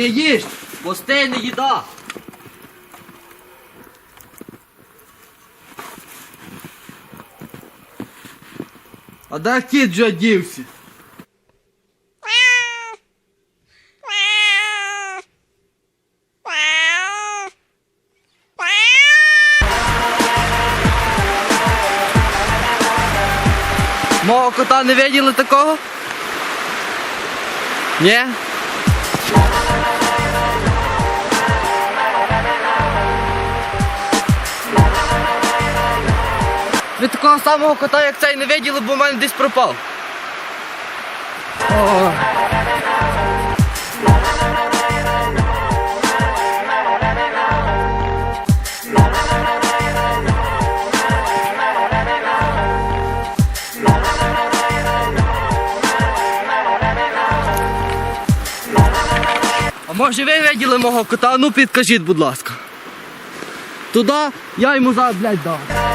Іди їж, постей не їда. А де кіт вже дівся? Мого кота не виділи такого? Ні? Ви такого самого кота, як цей, не виділи, бо в мене десь пропав. А може ви виділи мого кота? Ну підкажіть, будь ласка. Туди я йому зараз, блядь, дам.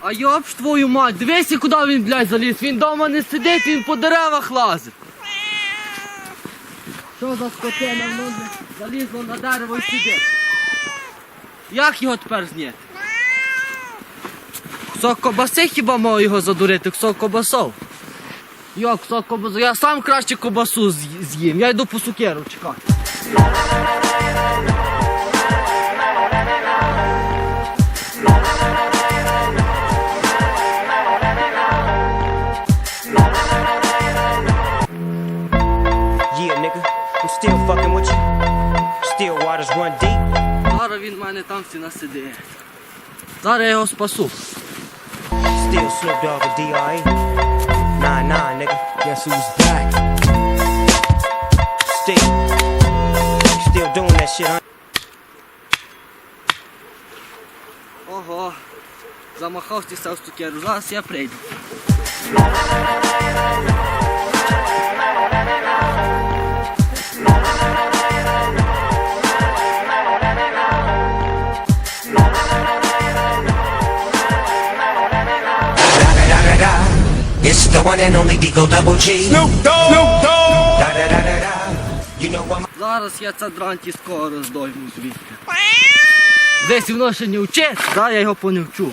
А йоп ж твою мать, дивися, куди він, блядь, заліз. Він вдома не сидить, він по деревах лазить. Що за скотина, ну, залізло на дерево і сидить. Як його тепер зняти? Кусок кобаси хіба мав його задурити, кусок кобасов. Йо, кусок кобасу. Я сам краще кобасу з'їм. Я йду по сукеру, чекай. Зараз він в мене там всі насидить. Зараз я його спасу. Still Snoop Dogg and D.R.E. Nah, nah, nigga. Guess who's back? Still. Still doing that shit, huh? Ого, замахався став цукеру. Зараз я прийду. One and only Deco Double G. Snoop Dogg. Snoop Dogg. Da da da da da. You know I'm Зараз я це дранті скоро роздойму звідти. Десь воно ще не вчить, да, я його поневчу.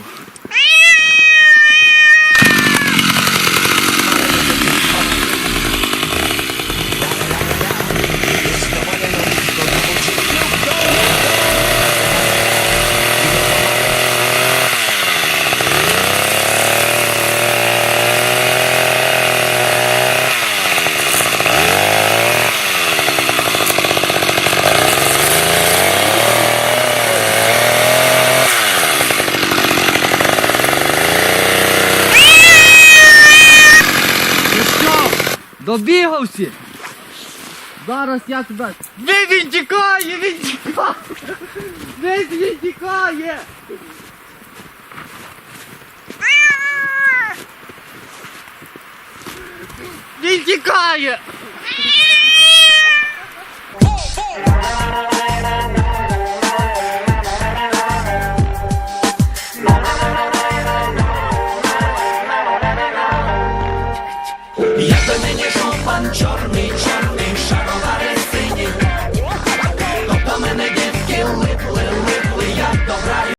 Добігався? Зараз я тебе... Ви він тікає, він тікає! Десь він тікає! Він тікає!